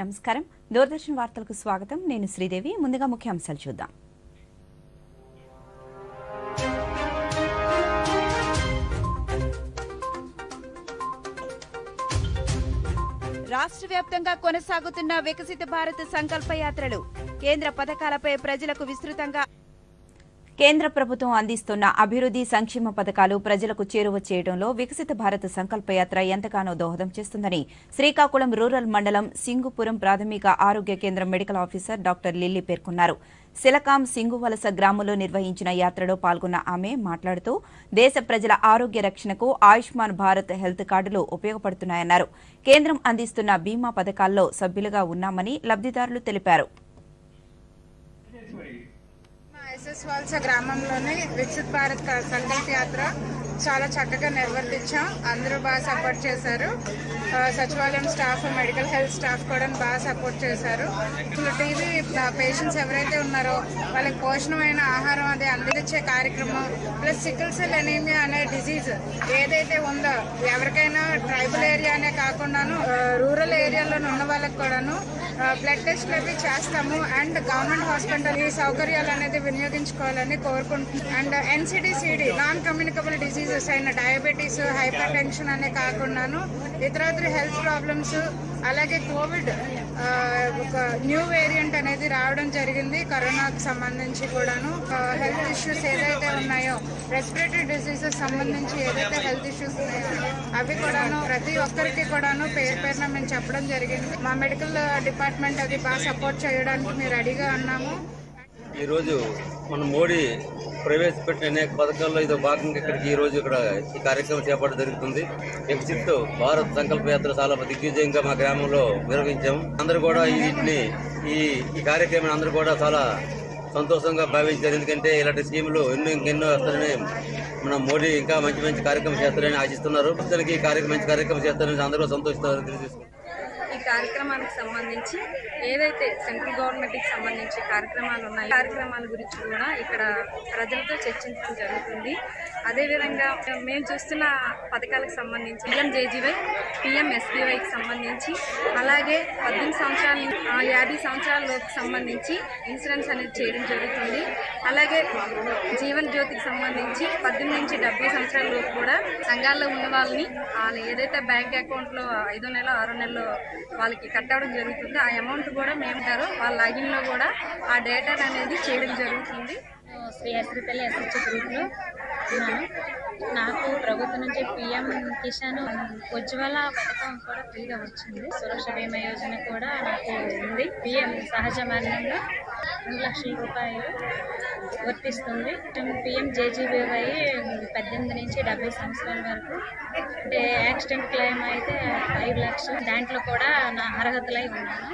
నమస్కారం. దూరదర్శన్ వార్తలకు స్వాగతం. నేను శ్రీదేవి. ముందుగా ముఖ్యాంశాలు చూద్దాం. రాష్ట్ర వ్యాప్తంగా కొనసాగుతున్న వికసిత భారత్ సంకల్ప యాత్రలు కేంద్ర పథకాలపై ప్రజలకు విస్తృతంగా కేంద్ర ప్రభుత్వం అందిస్తున్న అభివృద్ధి సంక్షేమ పథకాలు ప్రజలకు చేరువ చేయడంలో వికసిత భారత్ సంకల్పయాత్ర ఎంతగానో దోహదం చేస్తుందని శ్రీకాకుళం రూరల్ మండలం సింగుపురం ప్రాథమిక ఆరోగ్య కేంద్రం మెడికల్ ఆఫీసర్ డాక్టర్ లిల్లీ పేర్కొన్నారు. సిలకాం సింగువలస గ్రామంలో నిర్వహించిన యాత్రలో పాల్గొన్న ఆమె మాట్లాడుతూ దేశ ప్రజల ఆరోగ్య రక్షణకు ఆయుష్మాన్ భారత్ హెల్త్ కార్డులు ఉపయోగపడుతున్నాయన్నారు. కేంద్రం అందిస్తున్న బీమా పథకాల్లో సభ్యులుగా ఉన్నామని లబ్దిదారులు తెలిపారు. ఎస్ఎస్ వాల్స గ్రామంలోని వికసిత్ భారత్ క- సంకల్ప యాత్ర చాలా చక్కగా నిర్వర్తించాం. అందరూ బాగా సపోర్ట్ చేశారు. సచివాలయం స్టాఫ్ మెడికల్ హెల్త్ స్టాఫ్ కూడా బాగా సపోర్ట్ చేశారు. అసలు టీవీ పేషెంట్స్ ఎవరైతే ఉన్నారో వాళ్ళకి పోషణమైన ఆహారం అది అందించే కార్యక్రమం ప్లస్ సికిల్ సెల్ ఎనీమియా అనే డిసీజ్ ఏదైతే ఉందో ఎవరికైనా ట్రైబల్ ఏరియా అనే కాకుండాను రూరల్ ఏరియాలో ఉన్న వాళ్ళకి కూడాను బ్లడ్ టెస్ట్లు అవి చేస్తాము. అండ్ గవర్నమెంట్ హాస్పిటల్ ఈ సౌకర్యాలు అనేది వినియోగించుకోవాలని కోరుకుంటున్నాం. And NCDCD non communicable diseases అయిన డయాబెటీస్ హైపర్ టెన్షన్ అనే కాకుండాను ఇతరత్ర హెల్త్ ప్రాబ్లమ్స్ అలాగే కోవిడ్ ఒక న్యూ వేరియంట్ అనేది రావడం జరిగింది. కరోనాకు సంబంధించి కూడాను. హెల్త్ ఇష్యూస్ ఏదైతే ఉన్నాయో రెస్పిరేటరీ డిసీజెస్ సంబంధించి ఏదైతే హెల్త్ ఇష్యూస్ ఉన్నాయో అవి కూడాను ప్రతి ఒక్కరికి కూడాను పేరు పేరున మేము చెప్పడం జరిగింది. మా మెడికల్ డిపార్ట్మెంట్ అది బాగా సపోర్ట్ చేయడానికి మేము రెడీగా ఉన్నాము. ఈరోజు మన మోడీ ప్రవేశపెట్టిన అనేక పథకాల్లో ఇదో భాగంగా ఇక్కడికి ఈ రోజు ఇక్కడ ఈ కార్యక్రమం చేపట్టడం జరుగుతుంది. వికసిత్ భారత్ సంకల్ప యాత్ర చాలా దిగ్విజయంగా మా గ్రామంలో నిర్వహించాము. అందరూ కూడా వీటిని ఈ ఈ కార్యక్రమాన్ని అందరూ కూడా చాలా సంతోషంగా భావించారు. ఎందుకంటే ఇలాంటి స్కీములు ఎన్నో ఇంకెన్నో వస్తారని మన మోడీ ఇంకా మంచి మంచి కార్యక్రమం చేస్తారని ఆశిస్తున్నారు. ప్రజలకి ఈ కార్యక్రమం మంచి కార్యక్రమం చేస్తారని అందరూ సంతోషిస్తారని తెలియజేసుకుంటున్నారు ఈ కార్యక్రమానికి సంబంధించి ఏదైతే సెంట్రల్ గవర్నమెంట్కి సంబంధించి కార్యక్రమాలు ఉన్నాయో కార్యక్రమాల గురించి కూడా ఇక్కడ ప్రజలతో చర్చించడం జరుగుతుంది. అదేవిధంగా మేము చూస్తున్న పథకాలకు సంబంధించి పిఎం జేజీవై పిఎం ఎస్బీవైకి సంబంధించి అలాగే పద్దెనిమిది సంవత్సరాల యాభై సంవత్సరాలకు సంబంధించి ఇన్సూరెన్స్ అనేది చేయడం జరుగుతుంది. అలాగే జీవన్ జ్యోతికి సంబంధించి పద్దెనిమిది నుంచి డెబ్బై సంవత్సరాల లోపు కూడా సంఘాల్లో ఉన్న వాళ్ళని వాళ్ళు ఏదైతే బ్యాంక్ అకౌంట్లో ఐదో నెల ఆరో నెలలో వాళ్ళకి కట్టడం జరుగుతుంది. ఆ అమౌంట్ కూడా మేము ఉంటారు వాళ్ళ లాగిన్లో కూడా ఆ డేటా అనేది చేయడం జరుగుతుంది. శ్రీ అశ్రిపల్లి ఎస్హెచ్ గ్రూప్లో ఉన్నాను. నాకు ప్రభుత్వం నుంచి పిఎం కిసాన్ ఉజ్వల పథకం కూడా ఫ్రీగా వచ్చింది. సురక్ష బీమా యోజన కూడా నాకు ఉంది. పిఎం సహజ మరణంలో రెండు లక్షల రూపాయలు వర్తిస్తుంది. పిఎం జేజీబీవై పద్దెనిమిది నుంచి డెబ్బై సంవత్సరాల వరకు అంటే యాక్సిడెంట్ క్లెయిమ్ అయితే ఐదు లక్షలు. దాంట్లో కూడా నా అర్హతలై ఉన్నాను.